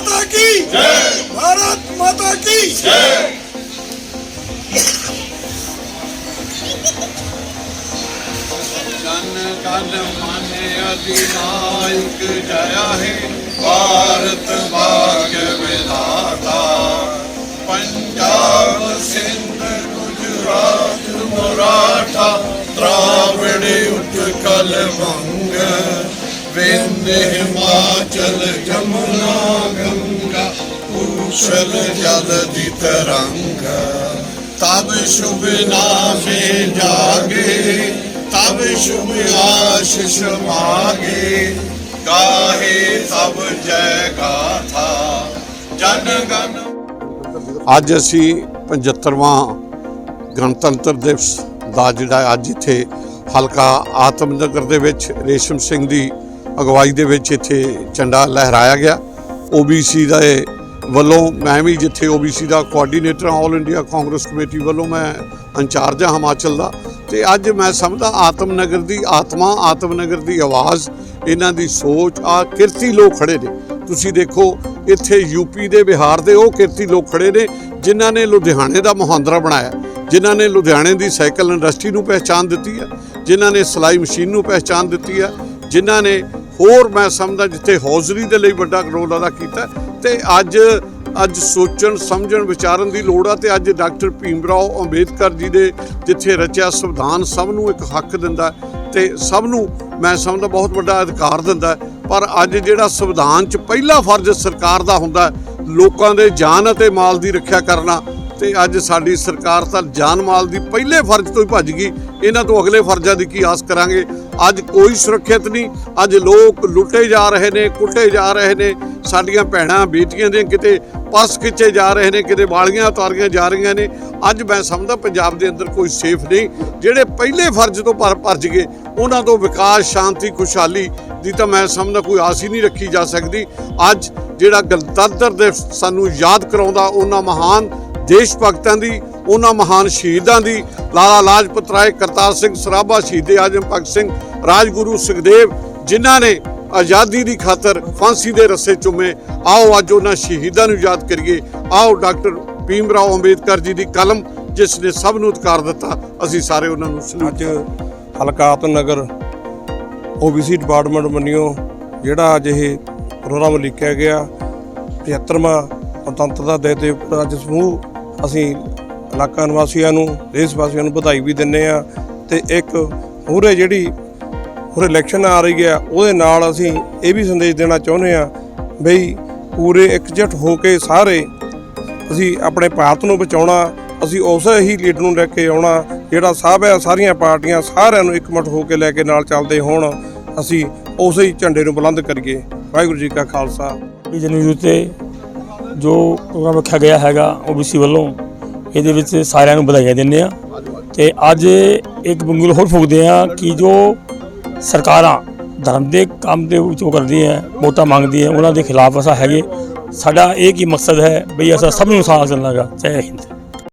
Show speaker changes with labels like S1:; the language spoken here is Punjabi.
S1: माता की जय भारत माता की
S2: जय तन मन अधिनायक जया है भारत भाग्य विधाता पंजाब सिंध गुजरात मराठा द्राविड़ उत्कल मंग विंध्य हिमाचल जमुना ਉਛਲ ਜਲ ਦੀ ਤਰੰਗ ਤਬ ਸ਼ੁਭ ਨਾਮੇ ਜਾਗੇ, ਤਬ ਸ਼ੁਭ ਆਸ਼ਿਸ਼ ਮਾਗੇ। ਗਾਹੇ ਸਭ ਜੈ ਗਾਥਾ, ਜਨ ਗਨ।
S3: ਅੱਜ ਅਸੀਂ 75ਵਾਂ ਗਣਤੰਤਰ ਦਿਵਸ ਦਾ ਜਿਹੜਾ ਅੱਜ ਇੱਥੇ ਹਲਕਾ ਆਤਮਨਗਰ ਦੇ ਵਿੱਚ ਰੇਸ਼ਮ ਸਿੰਘ ਦੀ ਅਗਵਾਈ ਦੇ ਵਿੱਚ ਇੱਥੇ ਝੰਡਾ ਲਹਿਰਾਇਆ ਗਿਆ। OBC ਦੇ ਵੱਲੋਂ ਮੈਂ ਵੀ ਜਿੱਥੇ OBC ਦਾ ਕੋਆਰਡੀਨੇਟਰ ਹਾਂ ਆਲ ਇੰਡੀਆ ਕਾਂਗਰਸ ਕਮੇਟੀ ਵੱਲੋਂ ਮੈਂ ਇੰਚਾਰਜ ਹਾਂ ਹਿਮਾਚਲ ਦਾ। ਤੇ ਅੱਜ ਮੈਂ ਸਮਝਦਾ ਆਤਮਨਗਰ ਦੀ ਆਤਮਾ, ਆਤਮਨਗਰ ਦੀ ਆਵਾਜ਼, ਇਹਨਾਂ ਦੀ ਸੋਚ, ਆ ਕਿਰਤੀ ਲੋਕ ਖੜੇ ਨੇ। ਤੁਸੀਂ ਦੇਖੋ, ਇੱਥੇ ਯੂਪੀ ਦੇ ਬਿਹਾਰ ਦੇ ਉਹ ਕਿਰਤੀ ਲੋਕ ਖੜੇ ਨੇ ਜਿਨ੍ਹਾਂ ਨੇ ਲੁਧਿਆਣੇ ਦਾ ਮੁਹਾਂਦਰਾ ਬਣਾਇਆ। ਜਿਨ੍ਹਾਂ ਨੇ ਲੁਧਿਆਣੇ ਦੀ ਸਾਈਕਲ ਇੰਡਸਟਰੀ ਨੂੰ ਪਹਿਚਾਨ ਦਿੱਤੀ ਹੈ, ਜਿਨ੍ਹਾਂ ਨੇ ਸਿਲਾਈ ਮਸ਼ੀਨ ਨੂੰ ਪਹਿਚਾਨ ਦਿੱਤੀ ਹੈ, ਜਿਨ੍ਹਾਂ ਨੇ ਹੋਰ ਮੈਂ ਸਮਝਦਾ ਜਿੱਥੇ ਹੌਜ਼ਰੀ ਦੇ ਲਈ ਵੱਡਾ ਰੋਲ ਅਦਾ ਕੀਤਾ ਤੇ ਅੱਜ ਅੱਜ ਸੋਚਣ, ਸਮਝਣ, ਵਿਚਾਰਨ ਦੀ ਲੋੜ ਆ ਤੇ ਅੱਜ ਡਾਕਟਰ ਭੀਮ ਰਾਓ ਅੰਬੇਦਕਰ ਜੀ ਦੇ ਜਿੱਥੇ ਰਚਿਆ ਸੰਵਿਧਾਨ ਸਭ ਨੂੰ ਇੱਕ ਹੱਕ ਦਿੰਦਾ ਹੈ ਤੇ ਸਭ ਨੂੰ ਮੈਂ ਸਮਝਦਾ ਬਹੁਤ ਵੱਡਾ ਅਧਿਕਾਰ ਦਿੰਦਾ ਪਰ ਅੱਜ ਜਿਹੜਾ ਸੰਵਿਧਾਨ 'ਚ ਪਹਿਲਾ ਫਰਜ਼ ਸਰਕਾਰ ਦਾ ਹੁੰਦਾ ਲੋਕਾਂ ਦੇ ਜਾਨ ਅਤੇ ਮਾਲ ਦੀ ਰੱਖਿਆ ਕਰਨਾ, ਤੇ ਅੱਜ ਸਾਡੀ ਸਰਕਾਰ ਤਾਂ ਜਾਨ ਮਾਲ ਦੀ ਪਹਿਲੇ ਫਰਜ਼ ਤੋਂ ਹੀ ਭੱਜ ਗਈ। ਇਹਨਾਂ ਤੋਂ ਅਗਲੇ ਫਰਜ਼ਾਂ ਦੀ ਕੀ ਆਸ ਕਰਾਂਗੇ? ਅੱਜ ਕੋਈ ਸੁਰੱਖਿਅਤ ਨਹੀਂ। ਅੱਜ ਲੋਕ ਲੁੱਟੇ ਜਾ ਰਹੇ ਨੇ, ਕੁੱਟੇ ਜਾ ਰਹੇ ਨੇ। ਸਾਡੀਆਂ ਭੈਣਾਂ ਬੇਟੀਆਂ ਦੇ ਕਿਤੇ ਪਰਸ ਖਿੱਚੇ ਜਾ ਰਹੇ ਨੇ, ਕਿਤੇ ਵਾਲੀਆਂ ਉਤਾਰੀਆਂ ਜਾ ਰਹੀਆਂ ਨੇ। ਅੱਜ ਮੈਂ ਸਮਝਦਾ ਪੰਜਾਬ ਦੇ ਅੰਦਰ ਕੋਈ ਸੇਫ ਨਹੀਂ। ਜਿਹੜੇ ਪਹਿਲੇ ਫਰਜ਼ ਤੋਂ ਪਰ ਭੱਜ ਗਏ, ਉਹਨਾਂ ਤੋਂ ਵਿਕਾਸ, ਸ਼ਾਂਤੀ, ਖੁਸ਼ਹਾਲੀ ਦੀ ਤਾਂ ਮੈਂ ਸਮਝਦਾ ਕੋਈ ਆਸ ਹੀ ਨਹੀਂ ਰੱਖੀ ਜਾ ਸਕਦੀ। ਅੱਜ ਜਿਹੜਾ ਗਣਤੰਤਰ ਦੇ ਸਾਨੂੰ ਯਾਦ ਕਰਾਉਂਦਾ, ਉਹਨਾਂ ਮਹਾਨ ਦੇਸ਼ ਭਗਤਾਂ ਦੀ, ਉਹਨਾਂ ਮਹਾਨ ਸ਼ਹੀਦਾਂ ਦੀ, ਲਾਲਾ ਲਾਜਪਤ ਰਾਏ, ਕਰਤਾਰ ਸਿੰਘ ਸਰਾਭਾ, ਸ਼ਹੀਦੇ ਆਜਮ ਭਗਤ ਸਿੰਘ, ਰਾਜਗੁਰੂ ਸੁਖਦੇਵ, ਜਿਨ੍ਹਾਂ ਨੇ ਆਜ਼ਾਦੀ ਦੀ ਖਾਤਰ ਫਾਂਸੀ ਦੇ ਰੱਸੇ ਚੁੰਮੇ, ਆਓ ਅੱਜ ਉਹਨਾਂ ਸ਼ਹੀਦਾਂ ਨੂੰ ਯਾਦ ਕਰੀਏ। ਆਓ ਡਾਕਟਰ ਭੀਮ ਰਾਓ ਅੰਬੇਦਕਰ ਜੀ ਦੀ ਕਲਮ, ਜਿਸ ਨੇ ਸਭ ਨੂੰ ਅਧਿਕਾਰ ਦਿੱਤਾ। ਅਸੀਂ ਸਾਰੇ ਉਹਨਾਂ ਨੂੰ ਸਲੂਟ
S4: ਅੱਜ ਹਲਕਾ ਆਤਮਨਗਰ OBC ਡਿਪਾਰਟਮੈਂਟ ਮੰਨਿਓ, ਜਿਹੜਾ ਅੱਜ ਇਹ ਪ੍ਰੋਗਰਾਮ ਲਿਖਿਆ ਗਿਆ 75ਵਾਂ ਗਣਤੰਤਰਤਾ ਦਿਵਸ ਦੇ ਉੱਪਰ ਅੱਜ ਸਮੂਹ ਅਸੀਂ ਇਲਾਕਾ ਨਿਵਾਸੀਆਂ ਨੂੰ, ਦੇਸ਼ ਵਾਸੀਆਂ ਨੂੰ ਵਧਾਈ ਵੀ ਦਿੰਨੇ ਆ ਤੇ ਇੱਕ ਮੂਹਰੇ ਜਿਹੜੀ ਹੋਰ ਇਲੈਕਸ਼ਨ ਆ ਰਹੀ ਹੈ, ਉਹਦੇ ਨਾਲ ਅਸੀਂ ਇਹ ਵੀ ਸੰਦੇਸ਼ ਦੇਣਾ ਚਾਹੁੰਦੇ ਆ ਬਈ ਪੂਰੇ ਇਕਜੁੱਟ ਹੋ ਕੇ ਸਾਰੇ ਅਸੀਂ ਆਪਣੇ ਭਾਰਤ ਨੂੰ ਬਚਾਉਣਾ, ਅਸੀਂ ਉਸੇ ਹੀ ਲੀਡਰ ਨੂੰ ਲੈ ਕੇ ਆਉਣਾ ਜਿਹੜਾ ਸਭ ਹੈ, ਸਾਰੀਆਂ ਪਾਰਟੀਆਂ ਸਾਰਿਆਂ ਨੂੰ ਇਕਮਠ ਹੋ ਕੇ ਲੈ ਕੇ ਨਾਲ ਚੱਲਦੇ ਹੋਣ, ਅਸੀਂ ਉਸੇ ਹੀ ਝੰਡੇ ਨੂੰ ਬੁਲੰਦ ਕਰੀਏ। ਵਾਹਿਗੁਰੂ ਜੀ ਕਾ ਖਾਲਸਾ।
S5: ਇਹ ਜਨਵਰੀ 'ਤੇ ਜੋ ਪ੍ਰੋਗਰਾਮ ਰੱਖਿਆ ਗਿਆ ਹੈਗਾ OBC ਵੱਲੋਂ, ਇਹਦੇ ਵਿੱਚ ਸਾਰਿਆਂ ਨੂੰ ਵਧਾਈਆਂ ਦਿੰਦੇ ਆ ਤੇ ਅੱਜ ਇੱਕ ਬੰਗਲ ਹੋਰ ਫੂਕਦੇ ਆ ਕਿ ਜੋ ਸਰਕਾਰਾਂ ਧਰਮ ਦੇ ਕੰਮ ਦੇ ਵਿੱਚ ਉਹ ਕਰਦੀਆਂ ਵੋਟਾਂ ਹੈ, ਉਹਨਾਂ ਦੇ ਖਿਲਾਫ ਅਸਾ ਹੈਗੇ। ਸਾਡਾ ਇਹ ਕੀ ਮਕਸਦ ਹੈ? ਬਈ ਅਸਾਂ ਸਭ ਨੂੰ ਸਾਥ ਚੱਲਣਾਗਾ ਜੈ ਹਿੰਦ।